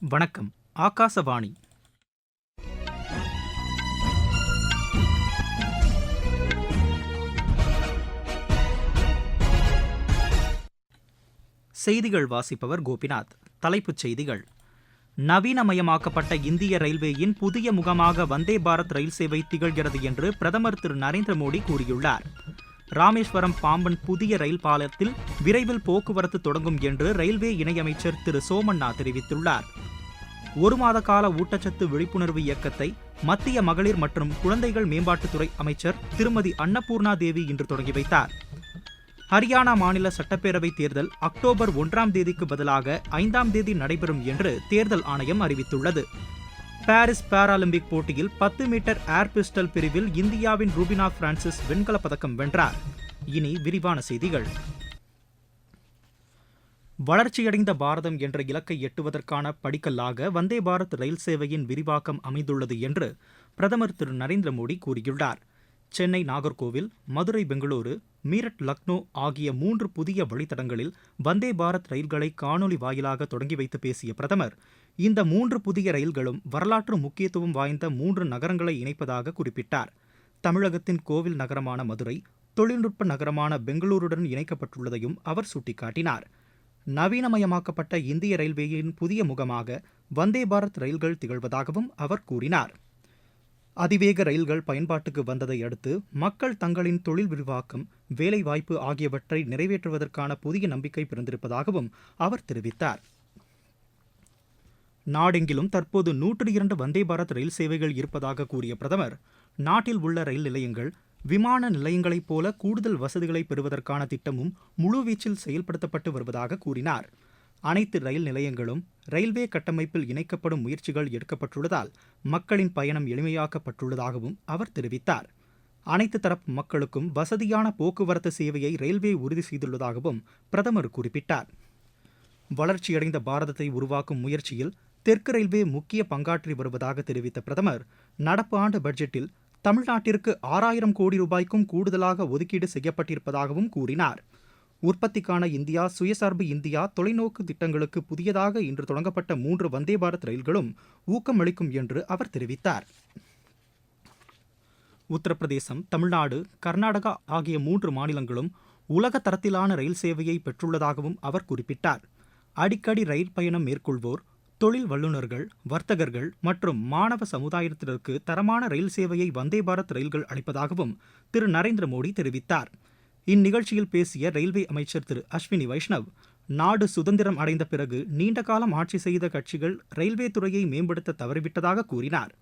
வணக்கம் ஆகாசவாணி. செய்திகள் வாசிப்பவர் கோபிநாத். தலைப்புச் செய்திகள். நவீனமயமாக்கப்பட்ட இந்திய ரயில்வேயின் புதிய முகமாக வந்தே பாரத் ரயில் சேவை திகழ்கிறது என்று பிரதமர் திரு நரேந்திர மோடி கூறியுள்ளார். ராமேஸ்வரம் பாம்பன் புதிய ரயில் பாலத்தில் விரைவில் போக்குவரத்து தொடங்கும் என்று ரயில்வே இணையமைச்சர் திரு. சோமண்ணா தெரிவித்துள்ளார். ஒரு மாத கால ஊட்டச்சத்து விழிப்புணர்வு இயக்கத்தை மத்திய மகளிர் மற்றும் குழந்தைகள் மேம்பாட்டுத்துறை அமைச்சர் திருமதி அன்னபூர்ணா தேவி இன்று தொடங்கி வைத்தார். ஹரியானா மாநில சட்டப்பேரவை தேர்தல் அக்டோபர் ஒன்றாம் தேதிக்கு பதிலாக ஐந்தாம் தேதி நடைபெறும் என்று தேர்தல் ஆணையம் அறிவித்துள்ளது. பாரிஸ் பாராலிம்பிக் போட்டியில் பத்து மீட்டர் ஏர் பிஸ்டல் பிரிவில் இந்தியாவின் ரூபினா பிரான்சிஸ் வெண்கலப் பதக்கம் வென்றார். இனி விரிவான செய்திகள். வளர்ச்சியடைந்த பாரதம் என்ற இலக்கை எட்டுவதற்கான படிக்கல்லாக வந்தே பாரத் ரயில் சேவையின் விரிவாக்கம் அமைந்துள்ளது என்று பிரதமர் திரு நரேந்திர மோடி கூறியுள்ளார். சென்னை நாகர்கோவில் மதுரை பெங்களூரு மீரட் லக்னோ ஆகிய மூன்று புதிய வழித்தடங்களில் வந்தே பாரத் ரயில்களை காணொலி வாயிலாக தொடங்கி வைத்து பேசிய பிரதமர் இந்த மூன்று புதிய ரயில்களும் வரலாற்று முக்கியத்துவம் வாய்ந்த மூன்று நகரங்களை இணைப்பதாக குறிப்பிட்டார். தமிழகத்தின் கோவில் நகரமான மதுரை தொழில்நுட்ப நகரமான பெங்களூருடன் இணைக்கப்பட்டுள்ளதையும் அவர் சுட்டிக்காட்டினார். நவீனமயமாக்கப்பட்ட இந்திய ரயில்வேயின் புதிய முகமாக வந்தே பாரத் ரயில்கள் திகழ்வதாகவும் அவர் கூறினார். அதிவேக ரயில்கள் பயன்பாட்டுக்கு வந்ததை அடுத்து மக்கள் தங்களின் தொழில் விரிவாக்கம் வேலைவாய்ப்பு ஆகியவற்றை நிறைவேற்றுவதற்கான புதிய நம்பிக்கை பிறந்திருப்பதாகவும் அவர் தெரிவித்தார். நாடெங்கிலும் தற்போது நூற்று இரண்டு வந்தே பாரத் ரயில் சேவைகள் இருப்பதாக கூறிய பிரதமர் நாட்டில் உள்ள ரயில் நிலையங்கள் விமான நிலையங்களைப் போல கூடுதல் வசதிகளை பெறுவதற்கான திட்டமும் முழுவீச்சில் செயல்படுத்தப்பட்டு வருவதாக கூறினார். அனைத்து ரயில் நிலையங்களும் ரயில்வே கட்டமைப்பில் இணைக்கப்படும் முயற்சிகள் எடுக்கப்பட்டுள்ளதால் மக்களின் பயணம் எளிமையாக்கப்பட்டுள்ளதாகவும் அவர் தெரிவித்தார். அனைத்து தரப்பு மக்களுக்கும் வசதியான போக்குவரத்து சேவையை ரயில்வே உறுதி செய்துள்ளதாகவும் பிரதமர் குறிப்பிட்டார். வளர்ச்சியடைந்த பாரதத்தை உருவாக்கும் முயற்சியில் தெற்கு ரயில்வே முக்கிய பங்காற்றி வருவதாக தெரிவித்த பிரதமர் நடப்பு ஆண்டு பட்ஜெட்டில் தமிழ்நாட்டிற்கு ஆறாயிரம் கோடி ரூபாய்க்கும் கூடுதலாக ஒதுக்கீடு செய்யப்பட்டிருப்பதாகவும் கூறினார். உற்பத்திக்கான இந்தியா சுயசார்பு இந்தியா தொலைநோக்கு திட்டங்களுக்கு புதியதாக இன்று தொடங்கப்பட்ட மூன்று வந்தே பாரத் ரயில்களும் ஊக்கமளிக்கும் என்று அவர் தெரிவித்தார். உத்தரப்பிரதேசம் தமிழ்நாடு கர்நாடகா ஆகிய மூன்று மாநிலங்களும் உலக தரத்திலான ரயில் சேவையை பெற்றுள்ளதாகவும் அவர் குறிப்பிட்டார். அடிக்கடி ரயில் பயணம் மேற்கொள்வோர் தொழில் வல்லுநர்கள் வர்த்தகர்கள் மற்றும் மாணவ சமுதாயத்தினருக்கு தரமான ரயில் சேவையை வந்தே பாரத் ரயில்கள் அளிப்பதாகவும் திரு. நரேந்திர மோடி தெரிவித்தார். இந்நிகழ்ச்சியில் பேசிய ரயில்வே அமைச்சர் திரு. அஸ்வினி வைஷ்ணவ் நாடு சுதந்திரம் அடைந்த பிறகு நீண்ட காலம் ஆட்சி செய்த கட்சிகள் ரயில்வே துறையை மேம்படுத்த தவறிவிட்டதாக கூறினார்.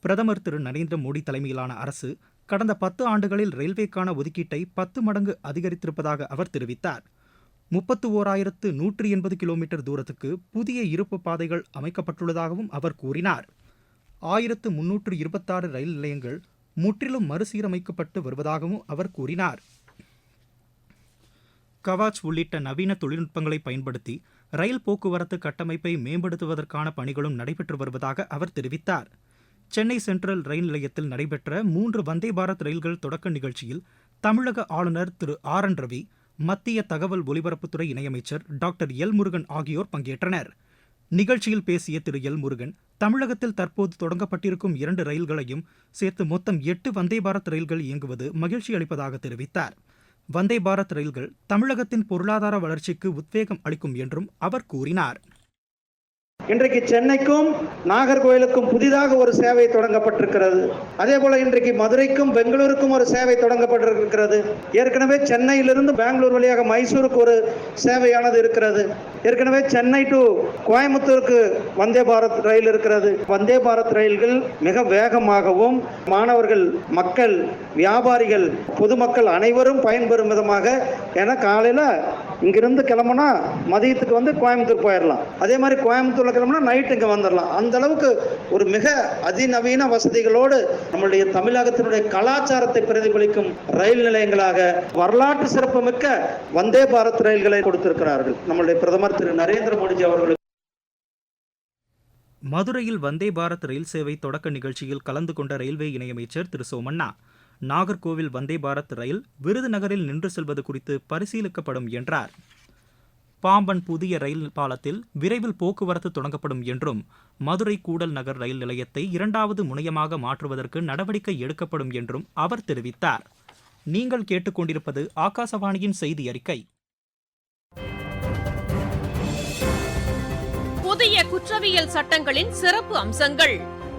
பிரதமர் திரு. நரேந்திர மோடி தலைமையிலான அரசு கடந்த பத்து ஆண்டுகளில் ரயில்வேக்கான ஒதுக்கீட்டை பத்து மடங்கு அதிகரித்திருப்பதாக அவர் தெரிவித்தார். முப்பத்து ஓராயிரத்து நூற்றி எண்பது கிலோமீட்டர் தூரத்துக்கு புதிய இருப்பு பாதைகள் அமைக்கப்பட்டுள்ளதாகவும் அவர் கூறினார். ஆயிரத்து முன்னூற்று இருபத்தாறு ரயில் நிலையங்கள் முற்றிலும் மறுசீரமைக்கப்பட்டு வருவதாகவும் அவர் கூறினார். கவாச் உள்ளிட்ட நவீன தொழில்நுட்பங்களை பயன்படுத்தி ரயில் போக்குவரத்து கட்டமைப்பை மேம்படுத்துவதற்கான பணிகளும் நடைபெற்று வருவதாக அவர் தெரிவித்தார். சென்னை சென்ட்ரல் ரயில் நிலையத்தில் நடைபெற்ற மூன்று வந்தே பாரத் ரயில்கள் தொடக்க நிகழ்ச்சியில் தமிழக ஆளுநர் திரு ஆர் என் ரவி மத்திய தகவல் ஒலிபரப்புத்துறை இணையமைச்சர் டாக்டர் எல் முருகன் ஆகியோர் பங்கேற்றனர். நிகழ்ச்சியில் பேசிய திரு எல் முருகன் தமிழகத்தில் தற்போது தொடங்கப்பட்டிருக்கும் இரண்டு ரயில்களையும் சேர்த்து மொத்தம் எட்டு வந்தே பாரத் ரயில்கள் இயங்குவது மகிழ்ச்சி அளிப்பதாக தெரிவித்தார். வந்தே பாரத் ரயில்கள் தமிழகத்தின் பொருளாதார வளர்ச்சிக்கு உத்வேகம் அளிக்கும் என்றும் அவர் கூறினார். இன்றைக்கு சென்னைக்கும் நாகர்கோயிலுக்கும் புதிதாக ஒரு சேவை தொடங்கப்பட்டிருக்கிறது. அதே போல இன்றைக்கு மதுரைக்கும் பெங்களூருக்கும் ஒரு சேவை தொடங்கப்பட்டிருக்கிறது. ஏற்கனவே சென்னையிலிருந்து பெங்களூர் வழியாக மைசூருக்கு ஒரு சேவையானது இருக்கிறது. ஏற்கனவே சென்னை டு கோயம்புத்தூருக்கு வந்தே பாரத் ரயில் இருக்கிறது. வந்தே பாரத் ரயில்கள் மிக வேகமாகவும் மாணவர்கள் மக்கள் வியாபாரிகள் பொதுமக்கள் அனைவரும் பயன்பெறும் விதமாக என காலையில் இங்கிருந்து கிளம்புனா மதியத்துக்கு வந்து கோயம்புத்தூர் போயிடலாம் அதே மாதிரி கோயம்புத்தூர்ல கிளம்புனா நைட் இங்கே வந்துடலாம் அந்த அளவுக்கு ஒரு மிக அதிநவீன வசதிகளோடு நம்மளுடைய தமிழகத்தினுடைய கலாச்சாரத்தை பிரதிபலிக்கும் ரயில் நிலையங்களாக வரலாற்று சிறப்புமிக்க வந்தே பாரத் ரயில்களை கொடுத்திருக்கிறார்கள். நம்மளுடைய பிரதமர் திரு நரேந்திர மோடிஜி அவர்களுக்கு. மதுரையில் வந்தே பாரத் ரயில் சேவை தொடக்க நிகழ்ச்சியில் கலந்து கொண்ட ரயில்வே இணையமைச்சர் திரு சோமண்ணா நாகர்கோவில் வந்தே பாரத் ரயில் விருதுநகரில் நின்று செல்வது குறித்து பரிசீலிக்கப்படும் என்றார். பாம்பன் புதிய ரயில் பாலத்தில் விரைவில் போக்குவரத்து தொடங்கப்படும் என்றும் மதுரை கூடல் நகர் ரயில் நிலையத்தை இரண்டாவது முனையமாக மாற்றுவதற்கு நடவடிக்கை எடுக்கப்படும் என்றும் அவர் தெரிவித்தார். நீங்கள் கேட்டுக்கொண்டிருப்பது ஆகாசவாணியின் செய்தி அறிக்கை புதிய குற்றவியல் சட்டங்களின் சிறப்பு அம்சங்கள்.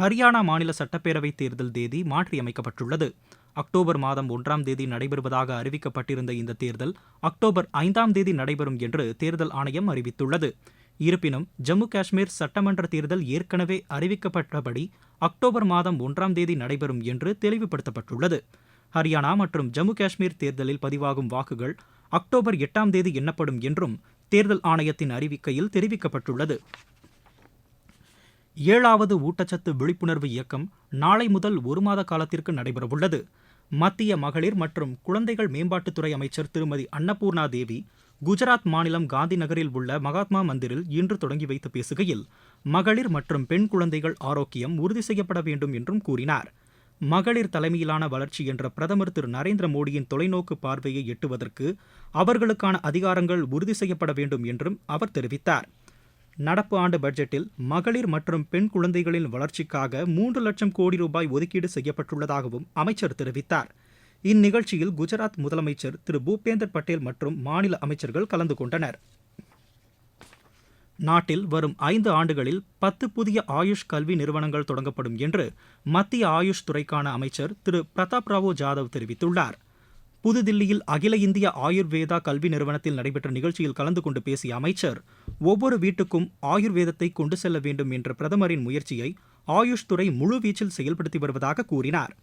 ஹரியானா மாநில சட்டப்பேரவைத் தேர்தல் தேதி மாற்றியமைக்கப்பட்டுள்ளது. அக்டோபர் மாதம் ஒன்றாம் தேதி நடைபெறுவதாக அறிவிக்கப்பட்டிருந்த இந்த தேர்தல் அக்டோபர் ஐந்தாம் தேதி நடைபெறும் என்று தேர்தல் ஆணையம் அறிவித்துள்ளது. இருப்பினும் ஜம்மு காஷ்மீர் சட்டமன்ற தேர்தல் ஏற்கனவே அறிவிக்கப்பட்டபடி அக்டோபர் மாதம் ஒன்றாம் தேதி நடைபெறும் என்று தெளிவுபடுத்தப்பட்டுள்ளது. ஹரியானா மற்றும் ஜம்மு காஷ்மீர் தேர்தலில் பதிவாகும் வாக்குகள் அக்டோபர் எட்டாம் தேதி எண்ணப்படும் என்றும் தேர்தல் ஆணையத்தின் அறிவிக்கையில் தெரிவிக்கப்பட்டுள்ளது. ஏழாவது ஊட்டச்சத்து விழிப்புணர்வு இயக்கம் நாளை முதல் ஒரு மாத காலத்திற்கு நடைபெறவுள்ளது. மத்திய மகளிர் மற்றும் குழந்தைகள் மேம்பாட்டுத்துறை அமைச்சர் திருமதி அன்னபூர்ணா தேவி குஜராத் மாநிலம் காந்தி நகரில் உள்ள மகாத்மா மந்திரில் இன்று தொடங்கி வைத்து பேசுகையில் மகளிர் மற்றும் பெண் குழந்தைகள் ஆரோக்கியம் உறுதி செய்யப்பட வேண்டும் என்றும் கூறினார். மகளிர் தலைமையிலான வளர்ச்சி என்ற பிரதமர் திரு நரேந்திர மோடியின் தொலைநோக்கு பார்வையை எட்டுவதற்கு அவர்களுக்கான அதிகாரங்கள் உறுதி செய்யப்பட வேண்டும் என்றும் அவர் தெரிவித்தார். நடப்பு ஆண்டு பட்ஜெட்டில் மகளிர் மற்றும் பெண் குழந்தைகளின் வளர்ச்சிக்காக மூன்று லட்சம் கோடி ரூபாய் ஒதுக்கீடு செய்யப்பட்டுள்ளதாகவும் அமைச்சர் தெரிவித்தார். இந்நிகழ்ச்சியில் குஜராத் முதலமைச்சர் திரு. பூபேந்தர் பட்டேல் மற்றும் மாநில அமைச்சர்கள் கலந்து கொண்டனர். நாட்டில் வரும் ஐந்து ஆண்டுகளில் பத்து புதிய ஆயுஷ் கல்வி நிறுவனங்கள் தொடங்கப்படும் என்று மத்திய ஆயுஷ் துறைக்கான அமைச்சர் திரு. பிரதாப் ராவோ ஜாதவ் தெரிவித்துள்ளார். புதுதில்லியில் அகில இந்திய ஆயுர்வேதா கல்வி நிறுவனத்தில் நடைபெற்ற நிகழ்ச்சியில் கலந்து கொண்டு பேசிய அமைச்சர் ஒவ்வொரு வீட்டுக்கும் ஆயுர்வேதத்தை கொண்டு செல்ல வேண்டும் என்ற பிரதமரின் முயற்சியை ஆயுஷ் துறை முழுவீச்சில் செயல்படுத்தி வருவதாக கூறினார்.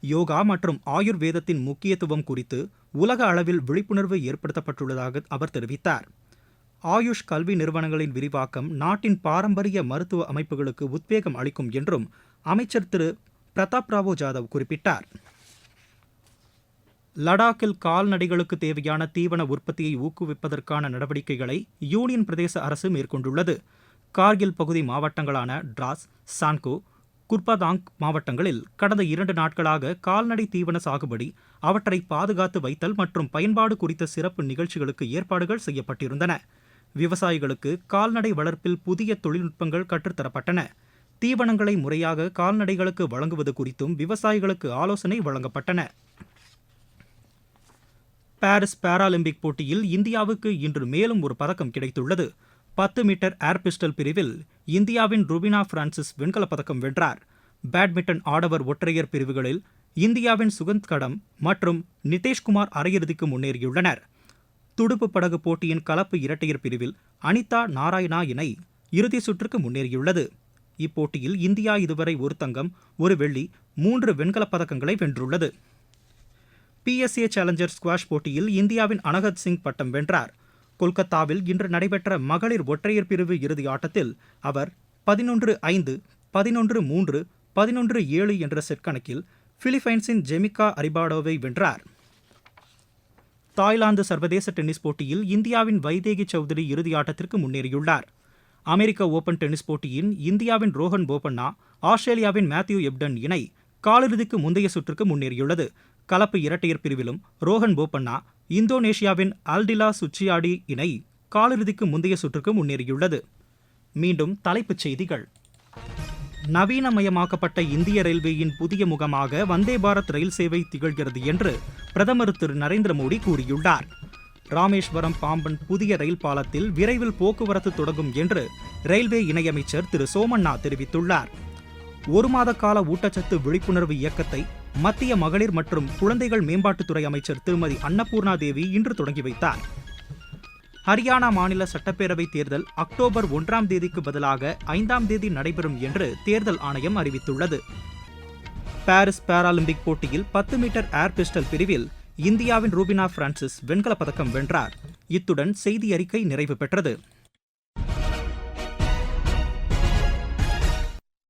யோகா மற்றும் ஆயுர்வேதத்தின் முக்கியத்துவம் குறித்து உலக அளவில் விழிப்புணர்வு ஏற்படுத்தப்பட்டுள்ளதாக அவர் தெரிவித்தார். ஆயுஷ் கல்வி நிறுவனங்களின் விரிவாக்கம் நாட்டின் பாரம்பரிய மருத்துவ அமைப்புகளுக்கு உத்வேகம் அளிக்கும் என்றும் அமைச்சர் திரு பிரதாப் ராவோ ஜாதவ் குறிப்பிட்டார். லடாக்கில் கால்நடைகளுக்கு தேவையான தீவன உற்பத்தியை ஊக்குவிப்பதற்கான நடவடிக்கைகளை யூனியன் பிரதேச அரசு மேற்கொண்டுள்ளது. கார்கில் பகுதி மாவட்டங்களான டிராஸ் சான்கோ குர்பதாங் மாவட்டங்களில் கடந்த இரண்டு நாட்களாக கால்நடை தீவன சாகுபடி அவற்றை பாதுகாத்து வைத்தல் மற்றும் பயன்பாடு குறித்த சிறப்பு நிகழ்ச்சிகளுக்கு ஏற்பாடுகள் செய்யப்பட்டிருந்தன. விவசாயிகளுக்கு கால்நடை வளர்ப்பில் புதிய தொழில்நுட்பங்கள் கற்றுத்தரப்பட்டன. தீவனங்களை முறையாக கால்நடைகளுக்கு வழங்குவது குறித்தும் விவசாயிகளுக்கு ஆலோசனை வழங்கப்பட்டன. பாரிஸ் பாராலிம்பிக் போட்டியில் இந்தியாவுக்கு இன்று மேலும் ஒரு பதக்கம் கிடைத்துள்ளது. பத்து மீட்டர் ஏர் பிஸ்டல் பிரிவில் இந்தியாவின் ருபினா பிரான்சிஸ் வெண்கலப் பதக்கம் வென்றார். பேட்மிண்டன் ஆடவர் ஒற்றையர் பிரிவுகளில் இந்தியாவின் சுகந்த் கடம் மற்றும் நிதேஷ்குமார் அரையிறுதிக்கு முன்னேறியுள்ளனர். துடுப்பு படகு போட்டியின் கலப்பு இரட்டையர் பிரிவில் அனிதா நாராயணா இணை இறுதி சுற்றுக்கு முன்னேறியுள்ளது. இப்போட்டியில் இந்தியா இதுவரை ஒரு தங்கம் ஒரு வெள்ளி மூன்று வெண்கலப் பதக்கங்களை வென்றுள்ளது. பிஎஸ்ஏ சேலஞ்சர் ஸ்குவாஷ் போட்டியில் இந்தியாவின் அனகத் சிங் பட்டம் வென்றார். கொல்கத்தாவில் இன்று நடைபெற்ற மகளிர் ஒற்றையர் பிரிவு இறுதி ஆட்டத்தில் அவர் பதினொன்று ஐந்து பதினொன்று மூன்று பதினொன்று ஏழு என்ற செட் கணக்கில் பிலிப்பைன்ஸின் ஜெமிகா அரிபாடோவை வென்றார். தாய்லாந்து சர்வதேச டென்னிஸ் போட்டியில் இந்தியாவின் வைதேகி சௌத்ரி இறுதி ஆட்டத்திற்கு முன்னேறியுள்ளார். அமெரிக்க ஓபன் டென்னிஸ் போட்டியின் இந்தியாவின் ரோஹன் போபண்ணா ஆஸ்திரேலியாவின் மேத்யூ எப்டன் இணை காலிறுதிக்கு முந்தைய சுற்றுக்கு முன்னேறியுள்ளது. கலப்பு இரட்டையர் பிரிவிலும் ரோஹன் போபண்ணா இந்தோனேஷியாவின் அல்டிலா சுச்சியாடி இணை காலிறுதிக்கு முந்தைய சுற்றுக்கு முன்னேறியுள்ளது. மீண்டும் தலைப்புச் செய்திகள். நவீனமயமாக்கப்பட்ட இந்திய ரயில்வேயின் புதிய முகமாக வந்தே பாரத் ரயில் சேவை திகழ்கிறது என்று பிரதமர் திரு. நரேந்திர மோடி கூறியுள்ளார். ராமேஸ்வரம் பாம்பன் புதிய ரயில் பாலத்தில் விரைவில் போக்குவரத்து தொடங்கும் என்று ரயில்வே இணையமைச்சர் திரு. சோமண்ணா தெரிவித்துள்ளார். ஒரு மாத கால ஊட்டச்சத்து விழிப்புணர்வு இயக்கத்தை மத்திய மகளிர் மற்றும் குழந்தைகள் மேம்பாட்டுத்துறை அமைச்சர் திருமதி அன்னபூர்ணா தேவி இன்று தொடங்கி வைத்தார். ஹரியானா மாநில சட்டப்பேரவை தேர்தல் அக்டோபர் ஒன்றாம் தேதிக்கு பதிலாக ஐந்தாம் தேதி நடைபெறும் என்று தேர்தல் ஆணையம் அறிவித்துள்ளது. பாரிஸ் பாராலிம்பிக் போட்டியில் பத்து மீட்டர் ஏர் பிஸ்டல் பிரிவில் இந்தியாவின் ரூபினா பிரான்சிஸ் வெண்கலப் பதக்கம் வென்றார். இத்துடன் செய்தி அறிக்கை நிறைவு பெற்றது.